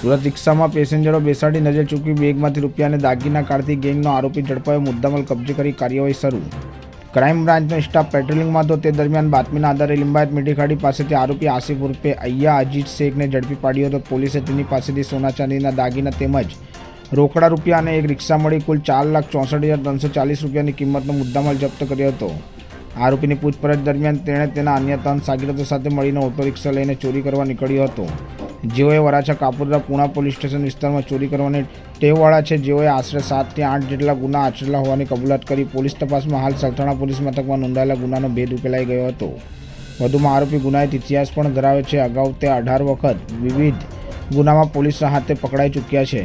સુરત રિક્ષામાં પેસેન્જરો બેસાડી નજર ચૂકવી બેગમાંથી રૂપિયાને દાગીના કાઢતી ગેંગનો આરોપી ઝડપાયો, મુદ્દામાલ કબજે કરી કાર્યવાહી શરૂ. ક્રાઇમ બ્રાન્ચનો સ્ટાફ પેટ્રોલિંગમાં હતો, તે દરમિયાન બાતમીના આધારે લિંબાયત મીઠીખાડી પાસેથી આરોપી આસિફ ઉર્ફે અય્યા અજીત શેખને ઝડપી પાડ્યો હતો. પોલીસે તેની પાસેથી સોના ચાંદીના દાગીના તેમજ રોકડા રૂપિયા અને એક રિક્ષા મળી કુલ ચાર લાખ ચોસઠ હજાર ત્રણસો ચાલીસ રૂપિયાની કિંમતનો મુદ્દામાલ જપ્ત કર્યો હતો. આરોપીની પૂછપરછ દરમિયાન તેણે તેના અન્ય ત્રણ સાગીરતો સાથે મળીને ઓટો રિક્ષા લઈને ચોરી કરવા નીકળ્યો હતો. જેઓએ વરાછા કાપોદરા પુણા પોલીસ સ્ટેશન વિસ્તારમાં ચોરી કરવાની ટેવવાળા છે. જેઓએ આશરે સાતથી આઠ જેટલા ગુના આચરેલા હોવાની કબૂલાત કરી પોલીસ તપાસમાં હાલ સલથાણા પોલીસ મથકમાં નોંધાયેલા ગુનાનો ભેદ ઉકેલાઈ ગયો હતો. વધુમાં આરોપી ગુનાહિત ઇતિહાસ પણ ધરાવે છે. અગાઉ તે અઢાર વખત વિવિધ ગુનામાં પોલીસના હાથે પકડાઈ ચૂક્યા છે.